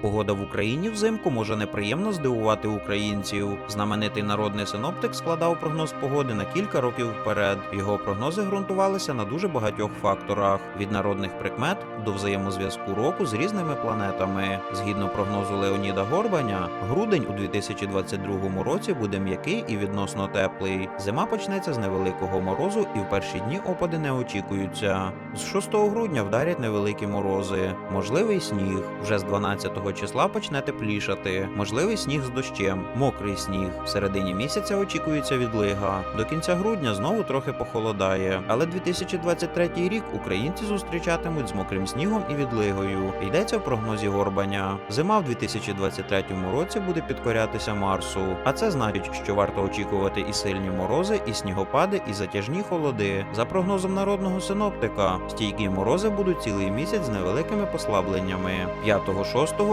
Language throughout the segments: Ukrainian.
Погода в Україні взимку може неприємно здивувати українців. Знаменитий народний синоптик складав прогноз погоди на кілька років вперед. Його прогнози ґрунтувалися на дуже багатьох факторах: від народних прикмет до взаємозв'язку року з різними планетами. Згідно прогнозу Леоніда Горбаня, грудень у 2022 році буде м'який і відносно теплий. Зима почнеться з невеликого морозу, і в перші дні опади не очікуються. З 6 грудня вдарять невеликі морози, можливий сніг. Вже з 12 числа почне теплішати. Можливий сніг з дощем, мокрий сніг. В середині місяця очікується відлига. До кінця грудня знову трохи похолодає. Але 2023 рік українці зустрічатимуть з мокрим снігом і відлигою. Йдеться в прогнозі Горбаня. Зима в 2023 році буде підкорятися Марсу. А це значить, що варто очікувати і сильні морози, і снігопади, і затяжні холоди. За прогнозом народного синоптика, стійкі морози будуть цілий місяць з невеликими послабленнями 5,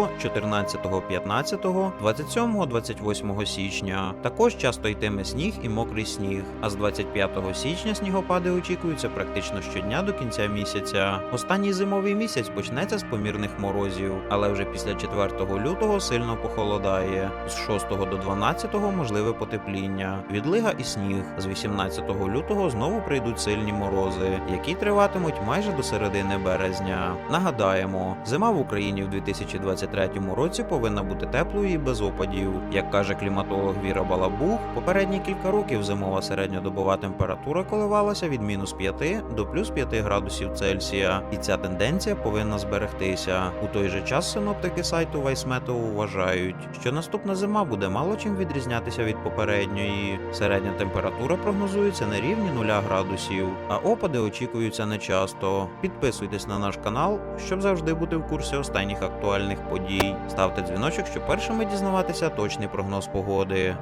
6, 14, 15, 27, 28 січня. Також часто йтиме сніг і мокрий сніг. А з 25 січня снігопади очікуються практично щодня до кінця місяця. Останній зимовий місяць почнеться з помірних морозів, але вже після 4 лютого сильно похолодає. З 6 до 12 можливе потепління, відлига і сніг. З 18 лютого знову прийдуть сильні морози, які триватимуть майже до середини березня. Нагадаємо, зима в Україні в 2023 році повинна бути теплою і без опадів. Як каже кліматолог Віра Балабух, попередні кілька років зимова середньодобова температура коливалася від мінус 5 до плюс 5 градусів Цельсія, і ця тенденція повинна зберегтися. У той же час синоптики сайту Вайсметео вважають, що наступна зима буде мало чим відрізнятися від попередньої. Середня температура прогнозується на рівні 0 градусів, а опади очікуються нечасто. Підписуйтесь на наш канал, щоб завжди бути в курсі останніх актуальних подій. Ставте дзвіночок, щоб першими дізнаватися точний прогноз погоди.